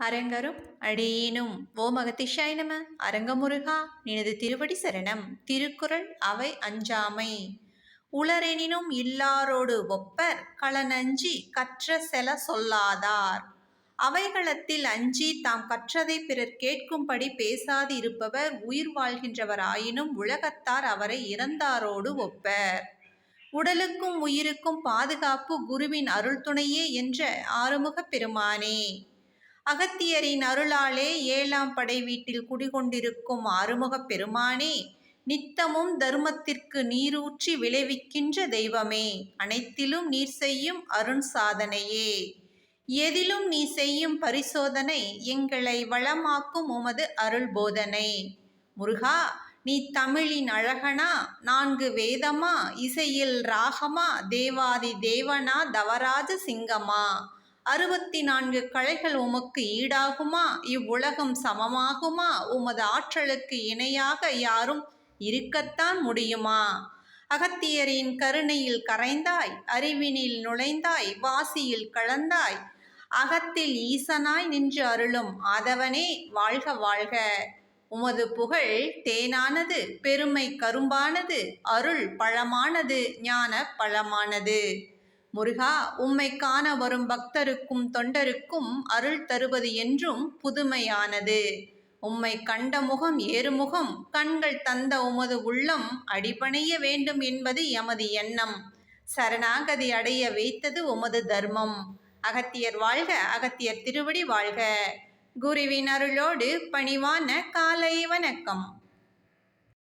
அரங்கரும் அடியேனும் ஓம் அகத்திஷாய் நம. அரங்கமுருகா நினது திருவடி சரணம். திருக்குறள் அவை அஞ்சாமை. உளரெனினும் இல்லாரோடு ஒப்பர் களனஞ்சி கற்ற செல சொல்லாதார். அவைகளத்தில் அஞ்சி தாம் கற்றதை பிறர் கேட்கும்படி பேசாது இருப்பவர் உயிர் வாழ்கின்றவராயினும் உலகத்தார் அவரை இறந்தாரோடு ஒப்பர். உடலுக்கும் உயிருக்கும் பாதுகாப்பு குருவின் அருள் துணையே என்ற ஆறுமுகப் பெருமானே. அகத்தியரின் அருளாலே ஏழாம் படை வீட்டில் குடிகொண்டிருக்கும் ஆறுமுகப் பெருமானே நித்தமும் தர்மத்திற்கு நீரூற்றி விளைவிக்கின்ற தெய்வமே அனைத்திலும் நீர் செய்யும் அருண் சாதனையே. எதிலும் நீ செய்யும் பரிசோதனை எங்களை வளமாக்கும் உமது அருள் போதனை. முருகா நீ தமிழின் அழகனா நான்கு வேதமா இசையில் ராகமா தேவாதி தேவனா தவராஜ சிங்கமா? அறுபத்தி நான்கு கலைகள் உமக்கு ஈடாகுமா? இவ்வுலகம் சமமாகுமா? உமது ஆற்றலுக்கு இணையாக யாரும் இருக்கத்தான் முடியுமா? அகத்தியரின் கருணையில் கரைந்தாய் அறிவினில் நுழைந்தாய் வாசியில் கலந்தாய். அகத்தில் ஈசனாய் நின்று அருளும் ஆதவனே வாழ்க வாழ்க. உமது புகழ் தேனானது பெருமை கரும்பானது அருள் பழமானது ஞான பழமானது. முருகா உம்மை காண வரும் பக்தருக்கும் தொண்டருக்கும் அருள் தருவது என்றும் புதுமையானது. உம்மை கண்ட முகம் ஏறுமுகம் கண்கள் தந்த உமது உள்ளம் அடிபணைய வேண்டும் என்பது எமது எண்ணம். சரணாகதி அடைய வைத்தது உமது தர்மம். அகத்தியர் வாழ்க அகத்தியர் திருவடி வாழ்க. குருவின் அருளோடு பணிவான காலை வணக்கம்.